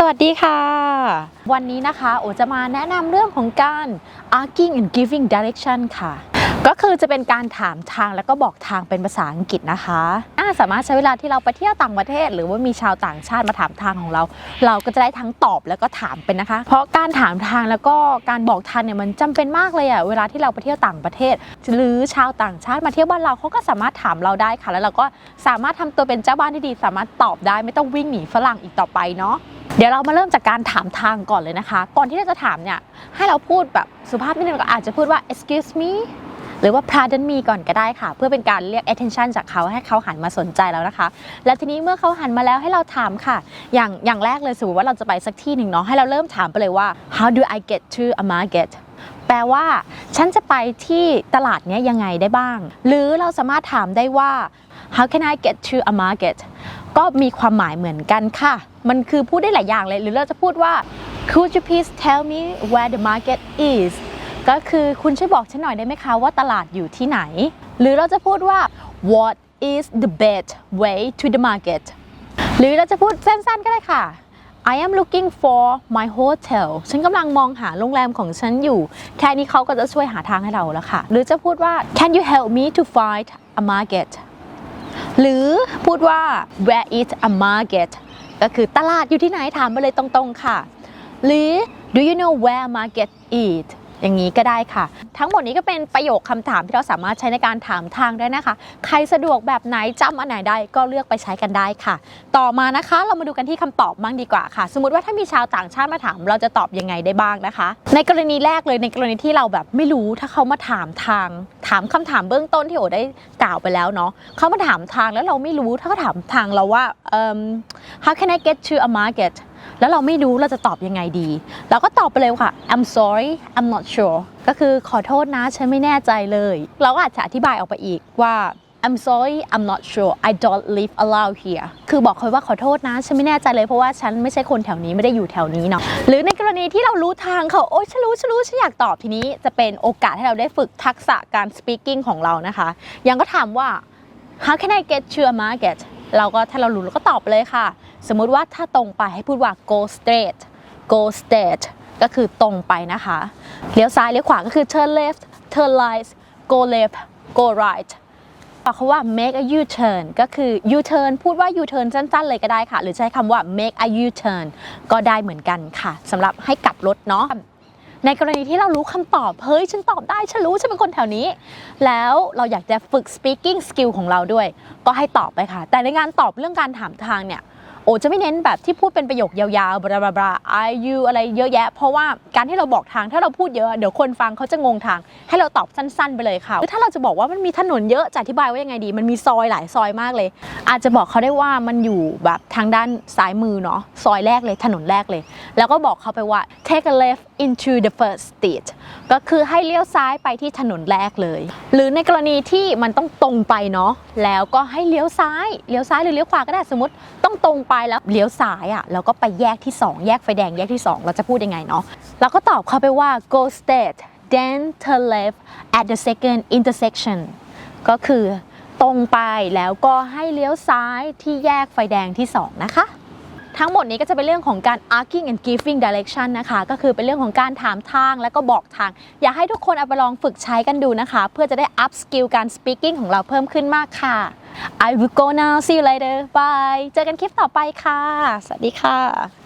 สวัสดีค่ะ วันนี้นะคะโอจะมาแนะนำเรื่องของการ asking and giving direction ค่ะ ก็คือจะเป็นการถามทางแล้วก็บอกทางเป็นภาษาอังกฤษนะคะอ่าสามารถใช้เวลาที่เราไปเที่ยวต่างประเทศ หรือว่ามีชาวต่างชาติมาถามทางของเรา เราก็จะได้ทั้งตอบแล้วก็ถามเป็นนะคะ เพราะการถามทางแล้วก็การบอกทางเนี่ยมันจำเป็นมากเลยอะเวลาที่เราไปเที่ยวต่างประเทศ หรือชาวต่างชาติมาเที่ยวบ้านเราเขาก็สามารถถามเราได้ค่ะ แล้วเราก็สามารถทำตัวเป็นเจ้าบ้านที่ดี สามารถตอบได้ไม่ต้องวิ่งหนีฝรั่งอีกต่อไปเนาะ เดี๋ยวเรามาเริ่มจากการถามทางก่อนเลยนะคะ ก่อนที่เราจะถามเนี่ยให้เราพูดแบบสุภาพนิดนึงก็อาจจะพูดว่า excuse me หรือว่า pardon me ก่อนก็ได้ค่ะ เพื่อเป็นการเรียก attention จากเขาให้เขาหันมาสนใจแล้วนะคะ และทีนี้เมื่อเขาหันมาแล้วให้เราถามค่ะ อย่างอย่างแรกเลยสมมติว่าเราจะไปสักที่หนึ่งเนาะให้เราเริ่มถามไปเลยว่า how do I get to a market แปลว่า ฉันจะไปที่ตลาดนี้ยังไงได้บ้าง หรือเราสามารถถามได้ว่า how can I get to a market ก็มีความหมายเหมือนกันค่ะ มันคือพูดได้หลายอย่างเลย หรือเราจะพูดว่า could you please tell me where the market is ก็คือคุณช่วยบอกฉันหน่อยได้ไหมคะว่าตลาดอยู่ที่ไหน หรือเราจะพูดว่า what is the best way to the market หรือเราจะพูดสั้นๆก็ได้ค่ะ I am looking for my hotel ฉันกำลังมองหาโรงแรมของฉันอยู่ แค่นี้เขาก็จะช่วยหาทางให้เราแล้วค่ะ หรือจะพูดว่า Can you help me to find a market หรือพูดว่า where is a market ก็คือตลาดอยู่ที่ไหนถามมาเลยตรงๆค่ะ หรือ do you know where market is อย่างนี้ก็ได้ค่ะ ทั้งหมดนี้ก็เป็นประโยคคำถามที่เราสามารถใช้ในการถามทางได้นะคะ ใครสะดวกแบบไหนจำอันไหนได้ก็เลือกไปใช้กันได้ค่ะ ต่อมานะคะเรามาดูกันที่คำตอบบ้างดีกว่าค่ะ สมมติว่าถ้ามีชาวต่างชาติมาถาม เราจะตอบยังไงได้บ้างนะคะ ในกรณีแรกเลยในกรณีที่เราแบบไม่รู้ถ้าเขามาถามทาง ถามคำถามเบื้องต้นที่โอได้กล่าวไปแล้วเนาะเขามาถามทางแล้วเราไม่รู้ถ้าเขาถามทางเราว่าเอิ่ม how can I get to a market แล้วเราไม่รู้เราจะตอบยังไงดี เราก็ตอบไปเลยค่ะ I'm sorry I'm not sure ก็คือขอโทษนะ ฉันไม่แน่ใจเลย เราก็อาจจะอธิบายออกไปอีกว่า I'm sorry I'm not sure I don't live around here คือบอกเขาว่าขอโทษนะ ฉันไม่แน่ใจเลยเพราะว่าฉันไม่ใช่คนแถวนี้ไม่ได้อยู่แถวนี้เนาะ หรือในกรณีที่เรารู้ทางเขาโอ๊ยฉันรู้ฉันรู้ฉันอยากตอบทีนี้ จะเป็นโอกาสให้เราได้ฝึกทักษะการ speaking ของเรานะคะ ยังก็ถามว่า how can I get to a market เราก็ถ้าเรารู้เราก็ตอบไปเลยค่ะ สมมุติว่าถ้าตรงไปให้พูดว่า go straight go straight ก็คือตรงไปนะคะเลี้ยวซ้ายเลี้ยวขวาก็คือ turn left turn right go left go right บอกเขาว่า make a U turn ก็คือ U turn พูดว่า U turn สั้นๆ เลยก็ได้ค่ะ หรือใช้คำว่า make a U turn ก็ได้เหมือนกันค่ะสำหรับให้กลับรถเนาะในกรณีที่เรารู้คำตอบ เฮ้ย ฉันตอบได้ ฉันรู้ ฉันเป็นคนแถวนี้ แล้วเราอยากจะฝึก speaking skill ของเราด้วย ก็ให้ตอบไปค่ะ แต่ในงานตอบเรื่องการถามทางเนี่ย โอ้จะไม่เน้นแบบที่พูดเป็นประโยคยาวๆบลาบลาอายุอะไรเยอะแยะ เพราะว่าการที่เราบอกทางถ้าเราพูดเยอะเดี๋ยวคนฟังเขาจะงงทาง ให้เราตอบสั้นๆ ไปเลยค่ะหรือถ้าเราจะบอกว่ามันมีถนนเยอะจะอธิบายว่ายังไงดี มันมีซอยหลายซอยมากเลย อาจจะบอกเขาได้ว่ามันอยู่แบบทางด้านซ้ายมือเนาะซอยแรกเลยถนนแรกเลย แล้วก็บอกเขาไปว่า take a left into the first street ก็คือให้เลี้ยวซ้ายไปที่ถนนแรกเลย หรือในกรณีที่มันต้องตรงไปเนาะแล้วก็ให้เลี้ยวซ้าย เลี้ยวซ้ายหรือเลี้ยวขวาก็ได้สมมติต้องตรงไปแล้วเลี้ยวซ้ายอะแล้วก็ไปแยกที่ 2 แยกไฟแดงแยกที่ 2 เราจะพูดยังไงเนาะเราก็ตอบเขาไปว่า go straight then turn left at the second intersection ก็คือตรงไปแล้วก็ให้เลี้ยวซ้ายที่แยกไฟแดงที่ 2 นะคะ ทั้งหมดนี้ก็จะเป็นเรื่องของการ asking and giving direction นะคะ ก็คือเป็นเรื่องของการถามทางและก็บอกทาง อยากให้ทุกคนเอาไปลองฝึกใช้กันดูนะคะ เพื่อจะได้ up skill การ speaking ของเราเพิ่มขึ้นมากค่ะ I will go now see you later bye เจอกันคลิปต่อไปค่ะ สวัสดีค่ะ